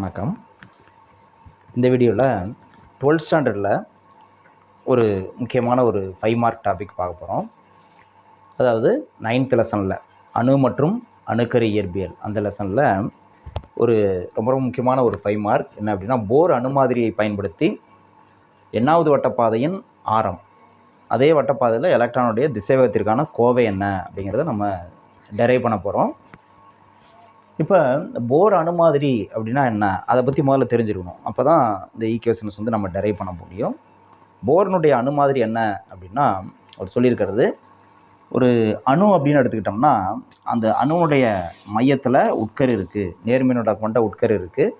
வணக்கம். இந்த வீடியோவில் டுவெல்த் ஸ்டாண்டர்டில் ஒரு முக்கியமான ஒரு ஃபைவ் மார்க் டாபிக் பார்க்க போகிறோம் அதாவது நைன்த் லெசனில் அணு மற்றும் அணுக்கரு இயற்பியல் அந்த லெசனில் ஒரு ரொம்ப ரொம்ப முக்கியமான ஒரு ஃபைவ் மார்க் என்ன அப்படின்னா போர் அணு மாதிரியை பயன்படுத்தி எண்ணாவது வட்டப்பாதையின் ஆரம். அதே வட்டப்பாதையில் எலக்ட்ரானுடைய திசைவேகத்திற்கான கோவை என்ன அப்படிங்கிறத நம்ம டெரைவ் பண்ண போகிறோம் இப்போ போர் அணு மாதிரி அப்படின்னா என்ன? அதை பற்றி முதல்ல தெரிஞ்சிருக்கணும் அப்போ தான் இந்த ஈக்குவேஷன்ஸ் வந்து நம்ம டெரைவ் பண்ண முடியும். போர்னுடைய அணு மாதிரி என்ன அப்படின்னா அவர் சொல்லியிருக்கிறது ஒரு அணு அப்படின்னு எடுத்துக்கிட்டோம்னா அந்த அணுனுடைய மையத்தில் உட்கரு இருக்குது நேர்மையினோட கொண்ட உட்கரு இருக்குது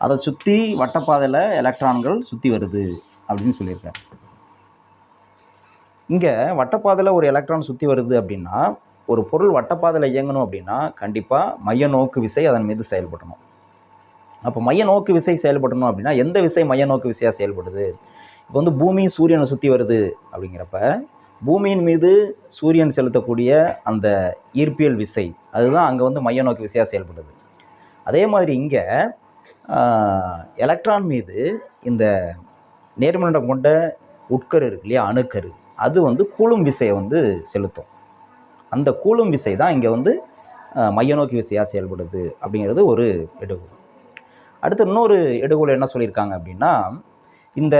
அதை சுற்றி வட்டப்பாதையில் எலக்ட்ரான்கள் சுற்றி வருது அப்படின்னு சொல்லியிருக்காரு. இங்கே வட்டப்பாதையில் ஒரு எலக்ட்ரான் சுற்றி வருது அப்படின்னா ஒரு பொருள் வட்டப்பாதையில் இயங்கணும் அப்படின்னா கண்டிப்பாக மைய நோக்கு விசை அதன் மீது செயல்படணும். அப்போ மைய நோக்கு விசை செயல்படணும் அப்படின்னா எந்த விசை மைய நோக்கு விசையாக செயல்படுது? இப்போ வந்து பூமி சூரியனை சுற்றி வருது அப்படிங்கிறப்ப பூமியின் மீது சூரியன் செலுத்தக்கூடிய அந்த ஈர்ப்பியல் விசை அதுதான் அங்கே வந்து மைய நோக்கு விசையாக செயல்படுது. அதே மாதிரி இங்கே எலக்ட்ரான் மீது இந்த நேர்மண்டம் கொண்ட உட்கரு இருக்கு இல்லையா அணுக்கரு அது வந்து கூலும் விசையை வந்து செலுத்தும். அந்த கூலும் விசை தான் இங்கே வந்து மைய நோக்கி விசையாக செயல்படுது அப்படிங்கிறது ஒரு எடுகோல் அடுத்து இன்னொரு எடுகோல் என்ன சொல்லியிருக்காங்க அப்படின்னா இந்த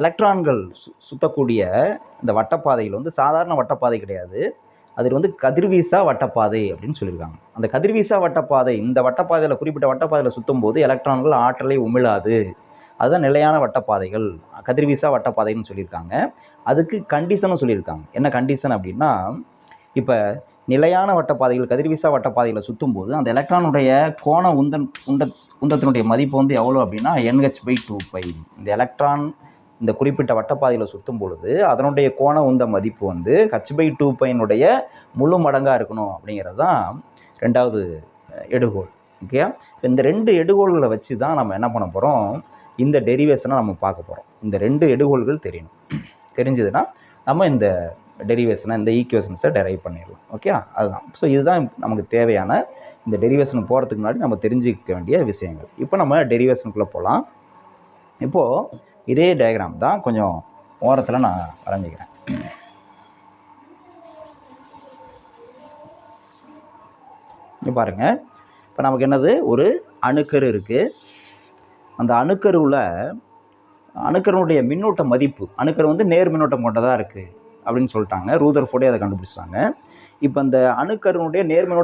எலக்ட்ரான்கள் சு சுத்தக்கூடிய இந்த வட்டப்பாதைகள் வந்து சாதாரண வட்டப்பாதை கிடையாது. அதில் வந்து கதிர்வீசா வட்டப்பாதை அப்படின்னு சொல்லியிருக்காங்க. அந்த கதிர்வீசா வட்டப்பாதை இந்த வட்டப்பாதையில் குறிப்பிட்ட வட்டப்பாதையில் சுற்றும் போது எலக்ட்ரான்கள் ஆற்றலை உமிழாது. அதுதான் நிலையான வட்டப்பாதைகள் கதிர்வீசா வட்டப்பாதைன்னு சொல்லியிருக்காங்க. அதுக்கு கண்டிஷனும் சொல்லியிருக்காங்க. என்ன கண்டிஷன் அப்படின்னா இப்போ நிலையான வட்டப்பாதைகள் கதிர்வீசா வட்டப்பாதைகளை சுற்றும் போது அந்த எலக்ட்ரானுடைய கோண உந்தன் உண்ட உந்தத்தினுடைய மதிப்பு வந்து எவ்வளோ அப்படின்னா N H by two by இந்த எலக்ட்ரான் இந்த குறிப்பிட்ட வட்டப்பாதையில் சுற்றும் பொழுது அதனுடைய கோண உந்த மதிப்பு வந்து ஹச் பை டூ பையனுடைய முழு மடங்காக இருக்கணும் அப்படிங்கிறது தான் ரெண்டாவது எடுகோல் ஓகே இந்த ரெண்டு எடுகோள்களை வச்சு தான் நம்ம என்ன பண்ண போகிறோம் இந்த டெரிவேஷனை நம்ம பார்க்க போகிறோம் இந்த ரெண்டு எடுகோள்கள் தெரியணும். தெரிஞ்சதுன்னா நம்ம இந்த டெரிவேஷனை இந்த ஈக்குவேஷன்ஸை டெரைவ் பண்ணிடலாம். ஓகே அதுதான். ஸோ இதுதான் நமக்கு தேவையான இந்த டெரிவேஷன் போகிறதுக்கு முன்னாடி நம்ம தெரிஞ்சுக்க வேண்டிய விஷயங்கள். இப்போ நம்ம டெரிவேஷனுக்குள்ளே போகலாம் இப்போது இதே டயக்ராம் தான் கொஞ்சம் ஓரத்தில் நான் வரைஞ்சிக்கிறேன். இங்க பாருங்க. இப்போ நமக்கு என்னது? ஒரு அணுக்கரு இருக்குது அந்த அணுக்கருவில் அணுக்கருனுடைய மின்னூட்ட மதிப்பு அணுக்கரு வந்து நேர் மின்னோட்டம் கொண்டதாக இருக்குது அப்படின்னு சொல்லிட்டாங்க. ரூதர் ஃபோர்டே அதை கண்டுபிடிச்சாங்க இப்போ அந்த அணுக்கருனுடைய நேர்மையோட